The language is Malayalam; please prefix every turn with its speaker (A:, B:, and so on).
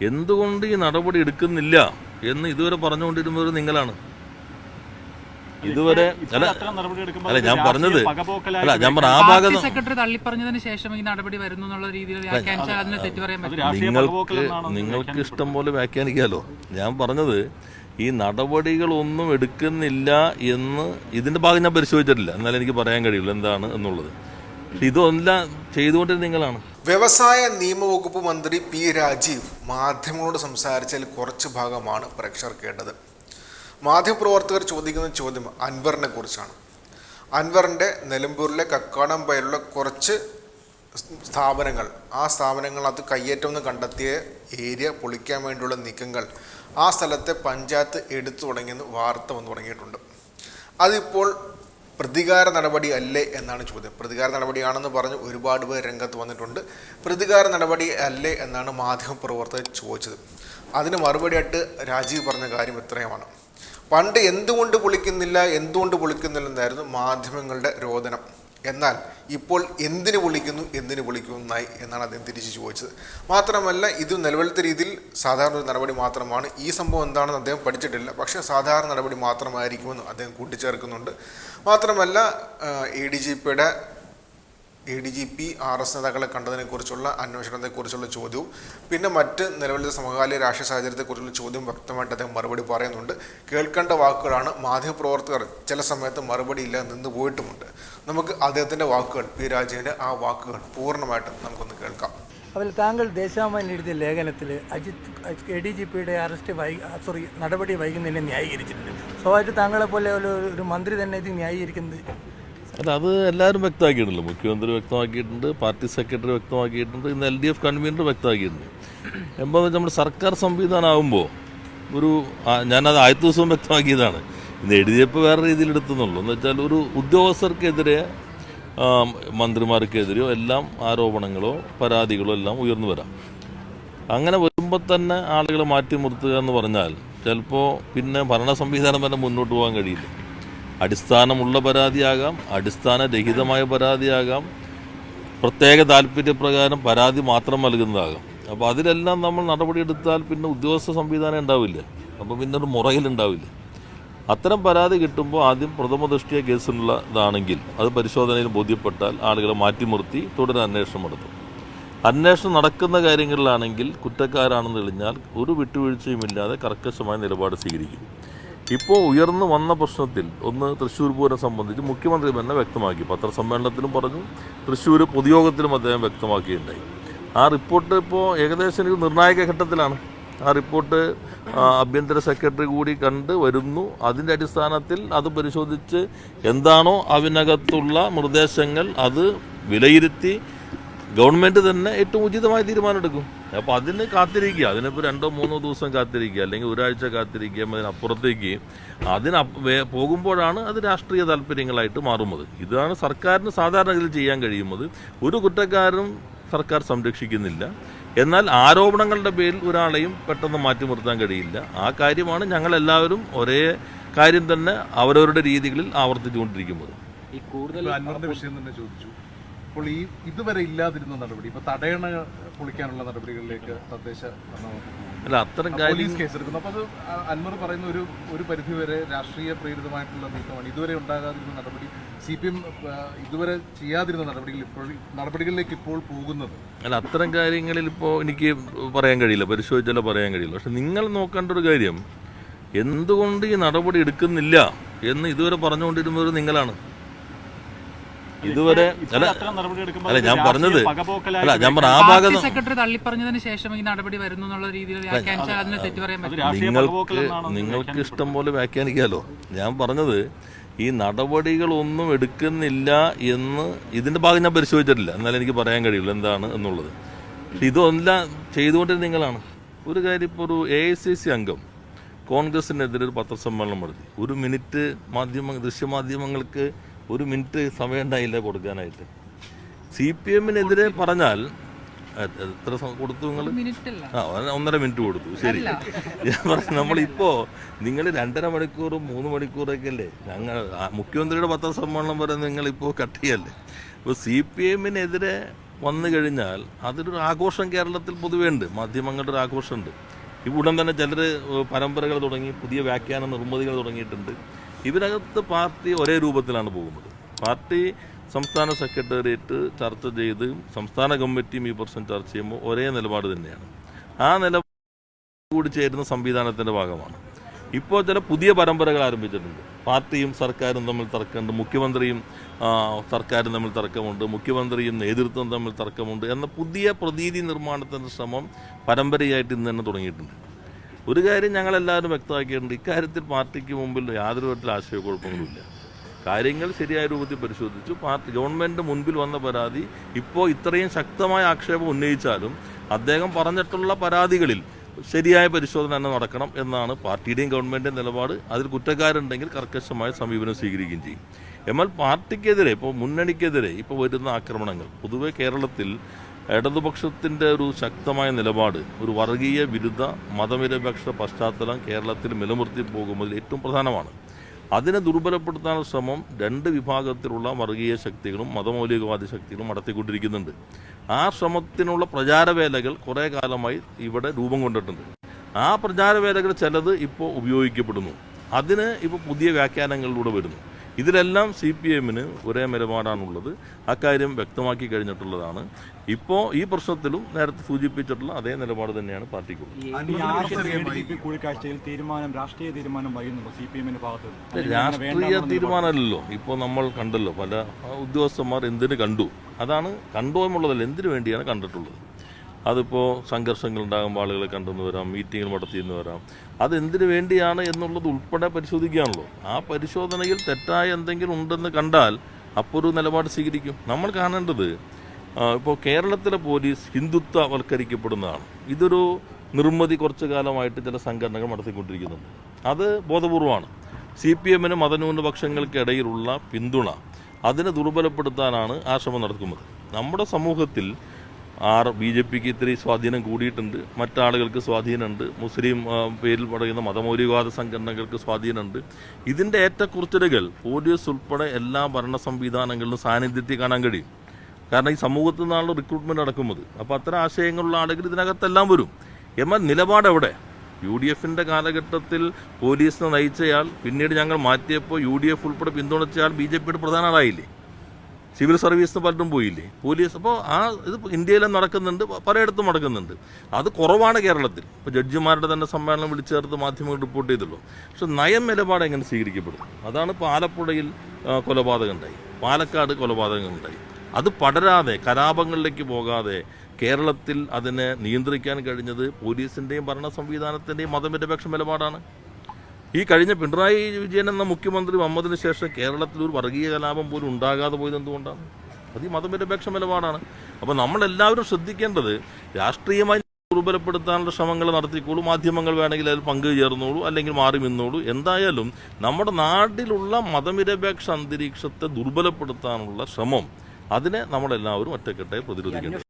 A: എന്തുകൊണ്ട് ഈ നടപടി എടുക്കുന്നില്ല എന്ന് ഇതുവരെ പറഞ്ഞുകൊണ്ടിരുന്നവർ നിങ്ങളാണ്? ഇതുവരെ അല്ല അല്ല ഞാൻ പറഞ്ഞത് അല്ല ഞാൻ പറഞ്ഞ ആ ഭാഗം
B: പാർട്ടി സെക്രട്ടറി തള്ളിപ്പറഞ്ഞതിന് ശേഷം ഈ നടപടി വരുന്നു എന്നുള്ള രീതിയിൽ വ്യാഖ്യാനിച്ചാൽ അതിനെ തെറ്റു പറയാൻ പറ്റില്ല.
A: നിങ്ങൾക്ക് നിങ്ങൾക്ക് ഇഷ്ടം പോലെ വ്യാഖ്യാനിക്കാമല്ലോ ഞാൻ പറഞ്ഞത് ഈ നടപടികളൊന്നും എടുക്കുന്നില്ല എന്ന് ഇതിന്റെ ഭാഗം ഞാൻ പരിശോധിച്ചിട്ടില്ല. എന്നാലും എനിക്ക് പറയാൻ കഴിയുള്ളൂ എന്താണ് എന്നുള്ളത്. ഇതെല്ലാം ചെയ്തുകൊണ്ടിരുന്ന നിങ്ങളാണ്.
C: വ്യവസായ നിയമവകുപ്പ് മന്ത്രി പി രാജീവ് മാധ്യമങ്ങളോട് സംസാരിച്ചതിൽ കുറച്ച് ഭാഗമാണ് പ്രേക്ഷകർ കേട്ടത് മാധ്യമപ്രവർത്തകർ ചോദിക്കുന്ന ചോദ്യം അൻവറിനെ കുറിച്ചാണ്. അൻവറിന്റെ നിലമ്പൂരിലെ കക്കാടം കക്കാടംപയലുള്ള കുറച്ച് സ്ഥാപനങ്ങൾ ആ സ്ഥാപനങ്ങൾ അത് കയ്യേറ്റം എന്ന് കണ്ടെത്തിയ ഏരിയ പൊളിക്കാൻ വേണ്ടിയുള്ള നീക്കങ്ങൾ ആ സ്ഥലത്തെ പഞ്ചായത്ത് എടുത്തു തുടങ്ങിയെന്ന് വാർത്ത വന്നു തുടങ്ങിയിട്ടുണ്ട്. അതിപ്പോൾ പ്രതികാര നടപടി അല്ലേ എന്നാണ് ചോദ്യം. പ്രതികാര നടപടിയാണെന്ന് പറഞ്ഞ് ഒരുപാട് പേർ രംഗത്ത് വന്നിട്ടുണ്ട്. പ്രതികാര നടപടി അല്ലേ എന്നാണ് മാധ്യമ മാധ്യമപ്രവർത്തകർ ചോദിച്ചത്. അതിന് മറുപടിയായിട്ട് രാജീവ് പറഞ്ഞ കാര്യം ഇത്രയുമാണ്. പണ്ട് എന്തുകൊണ്ട് പൊളിക്കുന്നില്ല എന്തുകൊണ്ട് പൊളിക്കുന്നില്ല എന്നായിരുന്നു മാധ്യമങ്ങളുടെ രോദനം. എന്നാൽ ഇപ്പോൾ എന്തിനു വിളിക്കുന്നു എന്തിനു വിളിക്കുന്നായി എന്നാണ് അദ്ദേഹം തിരിച്ചു ചോദിച്ചത്. മാത്രമല്ല ഇത് നിലവിലത്തെ രീതിയിൽ സാധാരണ ഒരു നടപടി മാത്രമാണ്. ഈ സംഭവം എന്താണെന്ന് അദ്ദേഹം പഠിച്ചിട്ടില്ല. പക്ഷേ സാധാരണ നടപടി മാത്രമായിരിക്കുമെന്ന് അദ്ദേഹം കൂട്ടിച്ചേർക്കുന്നുണ്ട്. മാത്രമല്ല എ ഡി ജി പിയുടെ A D G P R S നേതാക്കളെ കണ്ടതിനെക്കുറിച്ചുള്ള അന്വേഷണത്തെക്കുറിച്ചുള്ള ചോദ്യവും പിന്നെ മറ്റ് നിലവിലെ സമകാലിക രാഷ്ട്രീയ സാഹചര്യത്തെക്കുറിച്ചുള്ള ചോദ്യം വ്യക്തമായിട്ട് അദ്ദേഹം മറുപടി പറയുന്നുണ്ട്. കേൾക്കേണ്ട വാക്കുകളാണ് മാധ്യമപ്രവർത്തകർ ചില സമയത്ത് മറുപടി ഇല്ല നിന്ന് പോയിട്ടുമുണ്ട്. നമുക്ക് അദ്ദേഹത്തിന്റെ വാക്കുകൾ പി രാജീവിന്റെ ആ വാക്കുകൾ പൂർണമായിട്ടും നമുക്കൊന്ന് കേൾക്കാം.
D: അതിൽ താങ്കൾ ദേശാഭിമാനി എഴുതിയ ലേഖനത്തിൽ അജിത് എ ഡി ജി പിയുടെ അറസ്റ്റ് വൈ സോറി നടപടി വൈകുന്നതിനെ ന്യായീകരിച്ചിട്ടുണ്ട്. സ്വാഭാവികമായിട്ട് താങ്കളെ പോലെ ഒരു ഒരു മന്ത്രി തന്നെ ഇത് ന്യായീകരിക്കുന്നത്
A: അല്ല അത് എല്ലാവരും വ്യക്തമാക്കിയിട്ടില്ല മുഖ്യമന്ത്രി വ്യക്തമാക്കിയിട്ടുണ്ട് പാർട്ടി സെക്രട്ടറി വ്യക്തമാക്കിയിട്ടുണ്ട് ഇന്ന് എൽ ഡി എഫ് കൺവീനർ വ്യക്തമാക്കിയിട്ടുണ്ട്. എന്താണെന്ന് വെച്ചാൽ നമ്മുടെ സർക്കാർ സംവിധാനമാകുമ്പോൾ ഒരു ഞാനത് ആദ്യത്തെ ദിവസവും വ്യക്തമാക്കിയതാണ്. ഇന്ന് എഴുതിയപ്പോൾ വേറെ രീതിയിൽ എടുത്തുന്നുള്ളൂ. എന്ന് വെച്ചാൽ ഒരു ഉദ്യോഗസ്ഥർക്കെതിരെ മന്ത്രിമാർക്കെതിരെയോ എല്ലാം ആരോപണങ്ങളോ പരാതികളോ എല്ലാം ഉയർന്നു വരാം. അങ്ങനെ വരുമ്പോൾ തന്നെ ആളുകളെ മാറ്റി നിർത്തുക എന്ന് പറഞ്ഞാൽ ചിലപ്പോൾ പിന്നെ ഭരണ സംവിധാനം തന്നെ മുന്നോട്ട് പോകാൻ കഴിയില്ല. അടിസ്ഥാനമുള്ള പരാതിയാകാം അടിസ്ഥാനരഹിതമായ പരാതിയാകാം പ്രത്യേക താല്പര്യപ്രകാരം പരാതി മാത്രം നൽകുന്നതാകാം. അപ്പോൾ അതിലെല്ലാം നമ്മൾ നടപടിയെടുത്താൽ പിന്നെ ഉദ്യോഗസ്ഥ സംവിധാനം ഉണ്ടാവില്ല? അപ്പോൾ പിന്നെ ഒരു മുറയിലുണ്ടാവില്ല അത്തരം പരാതി കിട്ടുമ്പോൾ ആദ്യം പ്രഥമ ദൃഷ്ടിയ കേസിനുള്ള ഇതാണെങ്കിൽ അത് പരിശോധനയിൽ ബോധ്യപ്പെട്ടാൽ ആളുകളെ മാറ്റിനിർത്തി തുടരെ അന്വേഷണം നടത്തും. അന്വേഷണം നടക്കുന്ന കാര്യങ്ങളിലാണെങ്കിൽ കുറ്റക്കാരാണെന്ന് തെളിഞ്ഞാൽ ഒരു വിട്ടുവീഴ്ചയുമില്ലാതെ കർക്കശമായ നിലപാട് സ്വീകരിക്കും. ഇപ്പോൾ ഉയർന്നു വന്ന പ്രശ്നത്തിൽ ഒന്ന് തൃശ്ശൂർ പൂരം സംബന്ധിച്ച് മുഖ്യമന്ത്രി തന്നെ വ്യക്തമാക്കി. പത്രസമ്മേളനത്തിലും പറഞ്ഞു തൃശ്ശൂർ പൊതുയോഗത്തിലും അദ്ദേഹം വ്യക്തമാക്കിയിട്ടുണ്ടായി. ആ റിപ്പോർട്ട് ഇപ്പോൾ ഏകദേശം ഒരു നിർണായക ഘട്ടത്തിലാണ്. ആ റിപ്പോർട്ട് ആഭ്യന്തര സെക്രട്ടറി കൂടി കണ്ട് വരുന്നു. അതിന്റെ അടിസ്ഥാനത്തിൽ അത് പരിശോധിച്ച് എന്താണോ അതിനകത്തുള്ള നിർദ്ദേശങ്ങൾ അത് വിലയിരുത്തി ഗവൺമെന്റ് തന്നെ ഏറ്റവും ഉചിതമായ തീരുമാനമെടുക്കും. അപ്പോൾ അതിന് കാത്തിരിക്കുക. അതിനിപ്പോൾ രണ്ടോ മൂന്നോ ദിവസം കാത്തിരിക്കുക. അല്ലെങ്കിൽ ഒരാഴ്ച കാത്തിരിക്കുക അതിനപ്പുറത്തേക്ക് അതിന് പോകുമ്പോഴാണ് അത് രാഷ്ട്രീയ താല്പര്യങ്ങളായിട്ട് മാറുന്നത്. ഇതാണ് സർക്കാരിന് സാധാരണ ഇതിൽ ചെയ്യാൻ കഴിയുന്നത്. ഒരു കുറ്റക്കാരും സർക്കാർ സംരക്ഷിക്കുന്നില്ല. എന്നാൽ ആരോപണങ്ങളുടെ പേരിൽ ഒരാളെയും പെട്ടെന്ന് മാറ്റി നിർത്താൻ കഴിയില്ല. ആ കാര്യമാണ് ഞങ്ങളെല്ലാവരും ഒരേ കാര്യം തന്നെ അവരവരുടെ രീതികളിൽ ആവർത്തിച്ചുകൊണ്ടിരിക്കുന്നത്.
E: ഈ കൂടുതൽ വിഷയം തന്നെ ചോദിച്ചു. അപ്പോൾ ഈ ഇതുവരെ ഇല്ലാതിരുന്ന നടപടി ഇപ്പൊ തടയണ പൊളിക്കാനുള്ള നടപടികളിലേക്ക് തദ്ദേശ.
A: അല്ല അത്തരം
E: പോലീസ് കേസെടുക്കുന്നു അപ്പൊ അത് അന്മർ അൻവർ പറയുന്ന ഒരു ഒരു പരിധി വരെ രാഷ്ട്രീയ പ്രേരിതമായിട്ടുള്ള നീക്കമാണ്. ഇതുവരെ ഉണ്ടാകാതിരുന്ന നടപടി സി പി എം ഇതുവരെ ചെയ്യാതിരുന്ന നടപടികൾ ഇപ്പോൾ നടപടികളിലേക്ക് ഇപ്പോൾ പോകുന്നത്.
A: അല്ല അത്തരം കാര്യങ്ങളിൽ ഇപ്പോൾ എനിക്ക് പറയാൻ കഴിയില്ല പരിശോധിച്ചാലോ പറയാൻ കഴിയില്ല പക്ഷെ നിങ്ങൾ നോക്കേണ്ട ഒരു കാര്യം എന്തുകൊണ്ട് ഈ നടപടി എടുക്കുന്നില്ല എന്ന് ഇതുവരെ പറഞ്ഞുകൊണ്ടിരുന്നത് നിങ്ങളാണ്? ഇതുവരെ അല്ല അല്ല ഞാൻ പറഞ്ഞത് അല്ല ഞാൻ പറഞ്ഞ ആ ഭാഗം
B: സെക്രട്ടറി തള്ളിപ്പറഞ്ഞതിന് ശേഷം ഈ നടപടി വരുന്നു എന്നുള്ള രീതിയിൽ വ്യാഖ്യാനിച്ചാൽ അതിനെ തെറ്റു പറയാൻ പറ്റില്ല.
A: നിങ്ങൾക്ക് നിങ്ങൾക്ക് ഇഷ്ടം പോലെ വ്യാഖ്യാനിക്കാമല്ലോ ഞാൻ പറഞ്ഞത് ഈ നടപടികളൊന്നും എടുക്കുന്നില്ല എന്ന് ഇതിന്റെ ഭാഗം ഞാൻ പരിശോധിച്ചിട്ടില്ല. എന്നാലും എനിക്ക് പറയാൻ കഴിയില്ല എന്താണ് എന്നുള്ളത്. പക്ഷെ ഇതെല്ലാം ചെയ്തുകൊണ്ടിരുന്ന നിങ്ങളാണ്. ഒരു കാര്യം ഇപ്പോൾ ഒരു എ ഐ സി സി അംഗം കോൺഗ്രസിനെതിരെ ഒരു പത്രസമ്മേളനം നടത്തി. ഒരു മിനിറ്റ് മാധ്യമ ദൃശ്യമാധ്യമങ്ങൾക്ക് ഒരു മിനിറ്റ് സമയം ഉണ്ടായില്ല കൊടുക്കാനായിട്ട്. സി പി എമ്മിനെതിരെ പറഞ്ഞാൽ എത്ര സമയം കൊടുത്തു നിങ്ങൾ? ആ ഒന്ന് ഒന്നര മിനിറ്റ് കൊടുത്തു. ശരി. ഞാൻ പറഞ്ഞു നമ്മളിപ്പോ നിങ്ങൾ രണ്ടര മണിക്കൂറും മൂന്ന് മണിക്കൂറൊക്കെ അല്ലേ ഞങ്ങൾ മുഖ്യമന്ത്രിയുടെ പത്രസമ്മേളനം വരെ നിങ്ങൾ ഇപ്പോൾ കട്ട് ചെയ്യല്ലേ? ഇപ്പോൾ സി പി എമ്മിനെതിരെ വന്നു കഴിഞ്ഞാൽ അതൊരു ആഘോഷം കേരളത്തിൽ പൊതുവേ ഉണ്ട്. മാധ്യമങ്ങളുടെ ഒരു ആഘോഷമുണ്ട്. ഇവിടെ തന്നെ ചിലർ പരമ്പരകൾ തുടങ്ങി പുതിയ വ്യാഖ്യാന നിർമ്മിതികൾ തുടങ്ങിയിട്ടുണ്ട്. ഇതിനകത്ത് പാർട്ടി ഒരേ രൂപത്തിലാണ് പോകുന്നത്. പാർട്ടി സംസ്ഥാന സെക്രട്ടേറിയറ്റ് ചർച്ച ചെയ്ത് സംസ്ഥാന കമ്മിറ്റിയും ഈ പ്രശ്നം ചർച്ച ചെയ്യുമ്പോൾ ഒരേ നിലപാട് തന്നെയാണ്. ആ നിലപാട് കൂടി ചേരുന്ന സംവിധാനത്തിന്റെ ഭാഗമാണ്. ഇപ്പോൾ ചില പുതിയ പരമ്പരകൾ ആരംഭിച്ചിട്ടുണ്ട്. പാർട്ടിയും സർക്കാരും തമ്മിൽ തർക്കമുണ്ട്. മുഖ്യമന്ത്രിയും സർക്കാരും തമ്മിൽ തർക്കമുണ്ട്. മുഖ്യമന്ത്രിയും നേതൃത്വം തമ്മിൽ തർക്കമുണ്ട് എന്ന പുതിയ പ്രതീതി നിർമ്മാണത്തിന്റെ ശ്രമം പരമ്പരയായിട്ട് ഇന്ന് തന്നെ തുടങ്ങിയിട്ടുണ്ട്. ഒരു കാര്യം ഞങ്ങളെല്ലാവരും വ്യക്തമാക്കിയിട്ടുണ്ട്. ഇക്കാര്യത്തിൽ പാർട്ടിക്ക് മുമ്പിൽ യാതൊരു തരത്തിലുള്ള ആശയക്കുഴപ്പങ്ങളുമില്ല. കാര്യങ്ങൾ ശരിയായ രൂപത്തിൽ പരിശോധിച്ചു. പാർട്ടി ഗവൺമെന്റ് മുൻപിൽ വന്ന പരാതി ഇപ്പോൾ ഇത്രയും ശക്തമായ ആക്ഷേപം ഉന്നയിച്ചാലും അദ്ദേഹം പറഞ്ഞിട്ടുള്ള പരാതികളിൽ ശരിയായ പരിശോധന തന്നെ നടക്കണം എന്നാണ് പാർട്ടിയുടെയും ഗവൺമെന്റിന്റെ നിലപാട്. അതിൽ കുറ്റക്കാരുണ്ടെങ്കിൽ കർക്കശമായ സമീപനം സ്വീകരിക്കുകയും ചെയ്യും. എന്നാൽ പാർട്ടിക്കെതിരെ ഇപ്പോൾ മുന്നണിക്കെതിരെ ഇപ്പോൾ വരുന്ന ആക്രമണങ്ങൾ പൊതുവെ കേരളത്തിൽ ഇടതുപക്ഷത്തിന്റെ ഒരു ശക്തമായ നിലപാട് ഒരു വർഗീയ വിരുദ്ധ മതനിരപേക്ഷ പശ്ചാത്തലം കേരളത്തിൽ നിലനിർത്തി പോകുമ്പോൾ ഏറ്റവും പ്രധാനമാണ്. അതിനെ ദുർബലപ്പെടുത്താനുള്ള ശ്രമം രണ്ട് വിഭാഗത്തിലുള്ള വർഗീയ ശക്തികളും മതമൗലികവാദി ശക്തികളും നടത്തിക്കൊണ്ടിരിക്കുന്നുണ്ട്. ആ ശ്രമത്തിനുള്ള പ്രചാരവേലകൾ കുറേ കാലമായി ഇവിടെ രൂപം കൊണ്ടിട്ടുണ്ട്. ആ പ്രചാരവേലകൾ ചിലത് ഇപ്പോൾ ഉപയോഗിക്കപ്പെടുന്നു. അതിന് ഇപ്പോൾ പുതിയ വ്യാഖ്യാനങ്ങളിലൂടെ വരുന്നു. ഇതിലെല്ലാം സി പി എമ്മിന് ഒരേ നിലപാടാണുള്ളത്. അക്കാര്യം വ്യക്തമാക്കി കഴിഞ്ഞിട്ടുള്ളതാണ്. ഇപ്പോൾ ഈ പ്രശ്നത്തിലും നേരത്തെ സൂചിപ്പിച്ചിട്ടുള്ള അതേ നിലപാട് തന്നെയാണ് പാർട്ടിക്കുള്ളത്.
F: ഈ R S S A D G P കൂടിക്കാഴ്ചയിൽ തീരുമാനം രാഷ്ട്രീയ തീരുമാനം?
A: രാഷ്ട്രീയ തീരുമാനമല്ലല്ലോ. ഇപ്പോൾ നമ്മൾ കണ്ടല്ലോ പല ഉദ്യോഗസ്ഥന്മാർ എന്തിനു കണ്ടു? അതാണ് കണ്ടോ എന്നുള്ളതല്ല എന്തിനു വേണ്ടിയാണ് കണ്ടിട്ടുള്ളത്? അതിപ്പോൾ സംഘർഷങ്ങൾ ഉണ്ടാകുമ്പോൾ ആളുകളെ കണ്ടെന്ന് വരാം മീറ്റിങ്ങുകൾ നടത്തിയെന്ന് വരാം. അതെന്തിനു വേണ്ടിയാണ് എന്നുള്ളത് ഉൾപ്പെടെ പരിശോധിക്കുകയാണല്ലോ ആ പരിശോധനയിൽ തെറ്റായ എന്തെങ്കിലും ഉണ്ടെന്ന് കണ്ടാൽ അപ്പോൾ ഒരു നിലപാട് സ്വീകരിക്കും. നമ്മൾ കാണേണ്ടത് ഇപ്പോൾ കേരളത്തിലെ പോലീസ് ഹിന്ദുത്വവൽക്കരിക്കപ്പെടുന്നതാണ്. ഇതൊരു നിർമ്മിതി കുറച്ചു കാലമായിട്ട് ചില സംഘടനകൾ നടത്തിക്കൊണ്ടിരിക്കുന്നുണ്ട്. അത് ബോധപൂർവമാണ്. സി പി എമ്മിന് മതന്യൂനപക്ഷങ്ങൾക്കിടയിലുള്ള പിന്തുണ അതിനെ ദുർബലപ്പെടുത്താനാണ് ആ ശ്രമം നടക്കുന്നത് നമ്മുടെ സമൂഹത്തിൽ ആർ ബി ജെ പിക്ക് ഇത്തിരി സ്വാധീനം കൂടിയിട്ടുണ്ട്. മറ്റാളുകൾക്ക് സ്വാധീനമുണ്ട്. മുസ്ലിം പേരിൽ പറയുന്ന മതമൗലികവാദ സംഘടനകൾക്ക് സ്വാധീനമുണ്ട്. ഇതിന്റെ ഏറ്റക്കുറച്ചിലുകൾ പോലീസ് ഉൾപ്പെടെ എല്ലാ ഭരണ സംവിധാനങ്ങളിലും സാന്നിധ്യത്തിൽ കാണാൻ കഴിയും. കാരണം ഈ സമൂഹത്തിൽ നിന്നാണല്ലോ റിക്രൂട്ട്മെന്റ് നടക്കുന്നത്. അപ്പോൾ അത്തരം ആശയങ്ങളുള്ള ആളുകൾ ഇതിനകത്തെല്ലാം വരും. എന്നാൽ നിലപാട് എവിടെ? യു ഡി എഫിന്റെ കാലഘട്ടത്തിൽ പോലീസിനെ നയിച്ചയാൾ പിന്നീട് ഞങ്ങൾ മാറ്റിയപ്പോൾ യു ഡി എഫ് ഉൾപ്പെടെ പിന്തുണച്ചയാൾ ബി ജെ പിയുടെ പ്രധാന ആളായില്ലേ? സിവിൽ സർവീസിന് പലരും പോയില്ലേ? പോലീസ് അപ്പോൾ ആ ഇത് ഇന്ത്യയിലും നടക്കുന്നുണ്ട് പലയിടത്തും നടക്കുന്നുണ്ട്. അത് കുറവാണ് കേരളത്തിൽ. ഇപ്പോൾ ജഡ്ജിമാരുടെ തന്നെ സമ്മേളനം വിളിച്ചു ചേർത്ത് മാധ്യമങ്ങൾ റിപ്പോർട്ട് ചെയ്തുള്ളൂ. പക്ഷെ നയം നിലപാട് എങ്ങനെ സ്വീകരിക്കപ്പെടും? അതാണ് ഇപ്പോൾ ആലപ്പുഴയിൽ കൊലപാതകം ഉണ്ടായി പാലക്കാട് കൊലപാതകം ഉണ്ടായി അത് പടരാതെ കലാപങ്ങളിലേക്ക് പോകാതെ കേരളത്തിൽ അതിനെ നിയന്ത്രിക്കാൻ കഴിഞ്ഞത് പോലീസിന്റെയും ഭരണ സംവിധാനത്തിന്റെയും മതനിരപേക്ഷ നിലപാടാണ്. ഈ കഴിഞ്ഞ പിണറായി വിജയൻ എന്ന മുഖ്യമന്ത്രി വന്നതിന് ശേഷം കേരളത്തിൽ ഒരു വർഗീയ കലാപം പോലും ഉണ്ടാകാതെ പോയത് എന്തുകൊണ്ടാണ്? അത് ഈ മതനിരപേക്ഷ നിലപാടാണ്. അപ്പോൾ നമ്മളെല്ലാവരും ശ്രദ്ധിക്കേണ്ടത് രാഷ്ട്രീയമായി ദുർബലപ്പെടുത്താനുള്ള ശ്രമങ്ങൾ നടത്തിക്കോളൂ മാധ്യമങ്ങൾ വേണമെങ്കിൽ അതിൽ പങ്കു ചേർന്നോളൂ അല്ലെങ്കിൽ മാറി നിന്നോളൂ. എന്തായാലും നമ്മുടെ നാട്ടിലുള്ള മതനിരപേക്ഷ അന്തരീക്ഷത്തെ ദുർബലപ്പെടുത്താനുള്ള ശ്രമം അതിനെ നമ്മളെല്ലാവരും ഒറ്റക്കെട്ടായി പ്രതിരോധിക്കേണ്ടത്